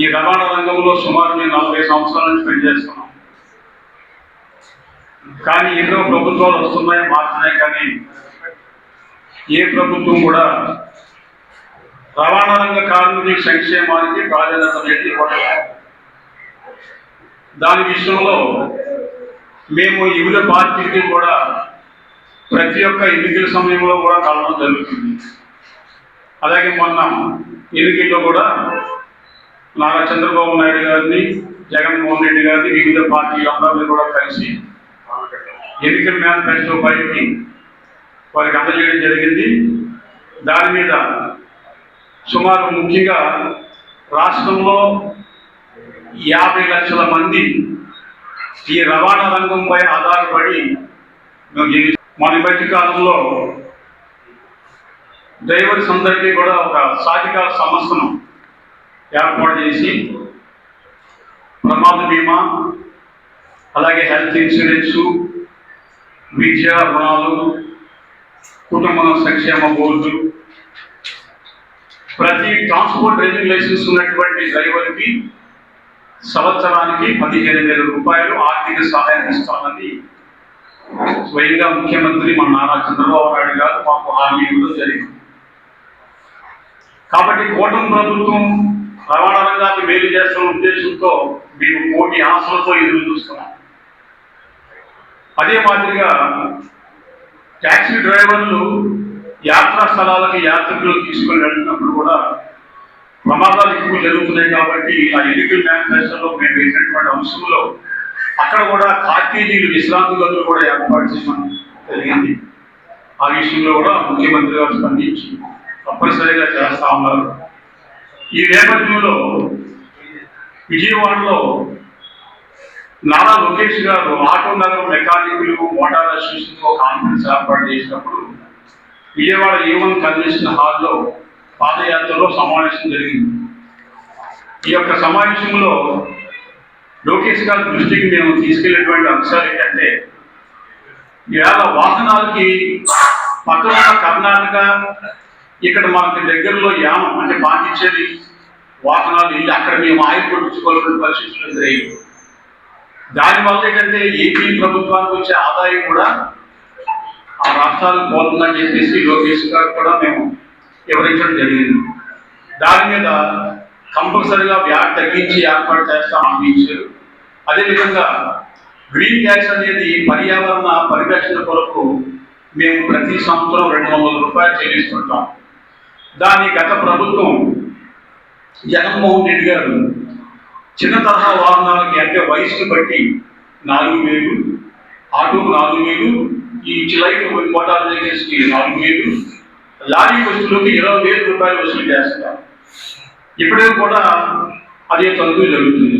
ఈ రవాణా రంగంలో సుమారు మేము నలభై సంవత్సరాల నుంచి పనిచేస్తున్నాం. కానీ ఎన్నో ప్రభుత్వాలు వస్తున్నాయి మారుతున్నాయి కానీ ఏ ప్రభుత్వం కూడా రవాణా రంగ కార్మికుల సంక్షేమానికి ప్రాధాన్యత అనేది ఇవ్వట్లేదు. దాని విషయంలో మేము వివిధ పార్టీకి కూడా ప్రతి ఒక్క ఎన్నికల సమయంలో కూడా కలవడం జరుగుతుంది. అలాగే మొన్న ఎన్నికల్లో కూడా నారా చంద్రబాబు నాయుడు గారిని జగన్మోహన్ రెడ్డి గారిని వివిధ పార్టీ అందరినీ కూడా కలిసి ఎన్నికల మేనిఫెస్టో బయటికి వారికి అందజేయడం జరిగింది. దాని మీద సుమారు ముఖ్యంగా రాష్ట్రంలో యాభై లక్షల మంది ఈ రవాణా రంగంపై ఆధారపడి మేము మన మధ్య కాలంలో డ్రైవర్స్ అందరికీ కూడా ఒక సాధికార సంస్థను ఏర్పాటు చేసి ప్రమాద బీమా అలాగే హెల్త్ ఇన్సూరెన్సు విద్యా రుణాలు కుటుంబ సంక్షేమ బోర్డు ప్రతి ట్రాన్స్పోర్ట్ డ్రైవింగ్ లైసెన్స్ ఉన్నటువంటి డ్రైవర్కి సంవత్సరానికి పదిహేను వేల రూపాయలు ఆర్థిక సహాయం ఇస్తామని స్వయంగా ముఖ్యమంత్రి మన నారా చంద్రబాబు నాయుడు గారు మాకు హామీ ఇవ్వడం జరిగింది. కాబట్టి కూటమి ప్రభుత్వం రవాణా రంగాన్ని మేలు చేస్తున్న ఉద్దేశంతో మేము కోటి ఆశలతో ఎదురు చూస్తున్నాం. అదే మాదిరిగా ట్యాక్సీ డ్రైవర్లు యాత్రా స్థలాలకు యాత్రికులు తీసుకుని వెళ్తున్నప్పుడు కూడా ప్రమాదాలు ఎక్కువ జరుగుతున్నాయి కాబట్టి ఆ ఎన్నికల మేనిఫెస్టోలో మేము వేసినటువంటి అంశంలో అక్కడ కూడా కార్తీజీలు విశ్రాంతి గదులు కూడా ఏర్పాటు చేయడం జరిగింది. ఆ విషయంలో కూడా ముఖ్యమంత్రి గారు స్పందించి తప్పనిసరిగా చేస్తా ఉన్నారు. ఈ నేపథ్యంలో విజయవాడలో నారా లోకేష్ గారు ఆటో నగరం మెకానికులు మోటార్ అసోసియేషన్ ఒక కాన్ఫరెన్స్ ఏర్పాటు చేసినప్పుడు విజయవాడ e ఏవన్ కన్వెన్షన్ హాల్లో పాదయాత్రలో సమావేశం జరిగింది. ఈ యొక్క సమావేశంలో లోకేష్ గారి దృష్టికి మేము తీసుకెళ్ళేటువంటి అంశాలు ఏంటంటే ఇవాళ వాహనాలకి పక్కన కర్ణాటక ఇక్కడ మనకి దగ్గరలో యానం అంటే పాండిచ్చేరి వాహనాలు ఇల్లు. అక్కడ మేము ఆయిల్ కొట్టించుకోవాల్సిన పరిస్థితులు ఎదురయ్యాయి. దానివల్ల ఏంటంటే ఏపీ ప్రభుత్వానికి వచ్చే ఆదాయం కూడా ఆ రాష్ట్రాలకు పోతుందని చెప్పేసి లోకేష్ గారు కూడా మేము వివరించడం జరిగింది. దాని మీద కంపల్సరిగా వ్యాట్ తగ్గించి ఏర్పాటు చేస్తామని హామీ ఇచ్చారు అదేవిధంగా గ్రీన్ ట్యాక్స్ అనేది పర్యావరణ పరిరక్షణ కొరకు మేము ప్రతి సంవత్సరం రెండు వందల రూపాయలు చెల్లిస్తుంటాం. దాని గత ప్రభుత్వం జగన్మోహన్ రెడ్డి గారు చిన్న తరహా వాహనాలకి అంటే వయసును బట్టి నాలుగు వేలు ఆటో నాలుగు వేలు ఈ చిలైట్ మోటార్ వెహికల్స్కి నాలుగు వేలు లారీ వస్తువులకు ఇరవై వేల రూపాయలు వసూలు చేస్తారు ఇప్పుడే కూడా అదే తంతు జరుగుతుంది.